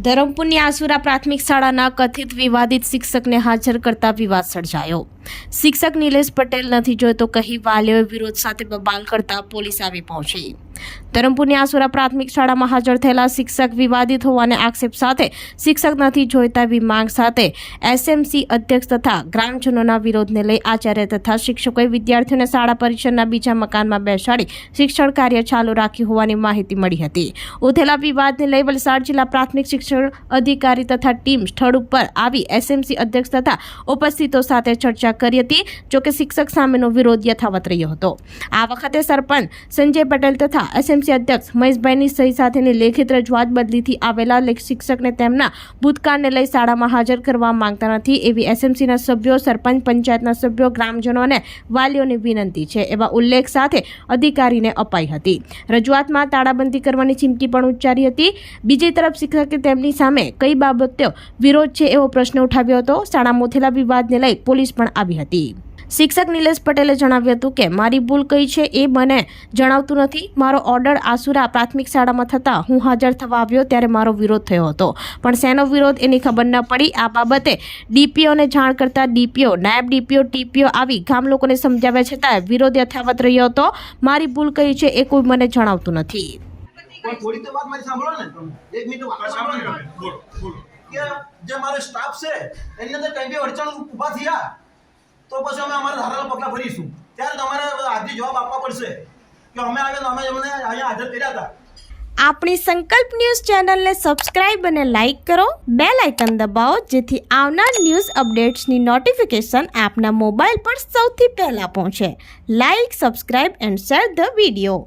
ધરમપુરની આસુરા પ્રાથમિક શાળાના કથિત વિવાદિત શિક્ષકને હાજર કરતા વિવાદ સર્જાયો. શિક્ષક નિલેશ પટેલ નથી જોઈતો કહી વાલીઓએ વિરોધ સાથે બબાલ કરતા પોલીસ આવી પહોંચી. ધરમપુરની આસુરા પ્રાથમિક શાળામાં હાજર થયેલા શિક્ષક વિવાદિત હોવાને આક્ષેપ સાથે શિક્ષક નથી જોઈતા એવી માંગ સાથે એસએમસી અધ્યક્ષ તથા ગ્રામજનોના વિરોધને લઈ આચાર્ય તથા શિક્ષકોએ વિદ્યાર્થીઓને શાળા પરિસરના બીજા મકાનમાં બેસાડી શિક્ષણ કાર્ય ચાલુ રાખ્યું હોવાની માહિતી મળી હતી. ઉઠેલા વિવાદને લઈ વલસાડ જિલ્લા પ્રાથમિક શિક્ષણ અધિકારી તથા ટીમ સ્થળ ઉપર આવી એસએમસી અધ્યક્ષ તથા ઉપસ્થિતો સાથે ચર્ચા કરી હતી, જોકે શિક્ષક સામેનો વિરોધ યથાવત રહ્યો હતો. આ વખતે સરપંચ સંજય પટેલ તથા એસએમસી અધ્યક્ષ મહેશભાઈની સહી સાથેની લેખિત રજૂઆત બદલીથી આવેલા શિક્ષકને તેમના ભૂતકાળને લઈ શાળામાં હાજર કરવા માંગતા નથી એવી એસએમસીના સભ્યો, સરપંચ, પંચાયતના સભ્યો, ગ્રામજનો અને વાલીઓની વિનંતી છે એવા ઉલ્લેખ સાથે અધિકારીને અપાઈ હતી. રજૂઆતમાં તાળાબંધી કરવાની ચીમકી પણ ઉચ્ચારી હતી. બીજી તરફ શિક્ષકે તેમની સામે કઈ બાબતો વિરોધ છે એવો પ્રશ્ન ઉઠાવ્યો હતો. શાળામાં મોથેલા વિવાદને લઈ પોલીસ પણ આવી હતી. શિક્ષક નિલેશ પટેલે જણાવ્યું હતું કે મારી ભૂલ કઈ છે એ મને જણાવતું નથી. મારો ઓર્ડર આસુરા પ્રાથમિક શાળામાં થતાં હું હાજર થવા આવ્યો ત્યારે મારો વિરોધ થયો હતો. પણ શેનો વિરોધ એની ખબર ન પડી. આ બાબતે ડીપીઓને જાણ કરતા ડીપીઓ નાયબ ડીપીઓ ટીપીઓ આવી ગામ લોકોને સમજાવ્યા છતાં વિરોધ યથાવત રહ્યો હતો. મારી ભૂલ કઈ છે એ કોઈ મને જણાવતું નથી. પણ થોડી તો વાત મારી સાંભળો ને. તમે એક મિનિટ વાત સાંભળો. ને. બોલો બોલો. કે જે મારો સ્ટાફ છે એની અંદર કઈ બી અડચણ ઊભા થયા? તો પછી અમે અમારા ધારાના પગલાં ભરીશું. ત્યારે તમારે આજે જવાબ આપવા પડશે કે અમે આવ્યા અમે અમને અહીંયા હાજર કર્યા હતા. આપણી સંકલ્પ ન્યૂઝ ચેનલને સબસ્ક્રાઇબ અને લાઇક કરો. બે લાઇકન દબાવો, જેથી આવનાર ન્યૂઝ અપડેટ્સની નોટિફિકેશન આપના મોબાઈલ પર સૌથી પહેલાં પહોંચે. Like, subscribe and share the video.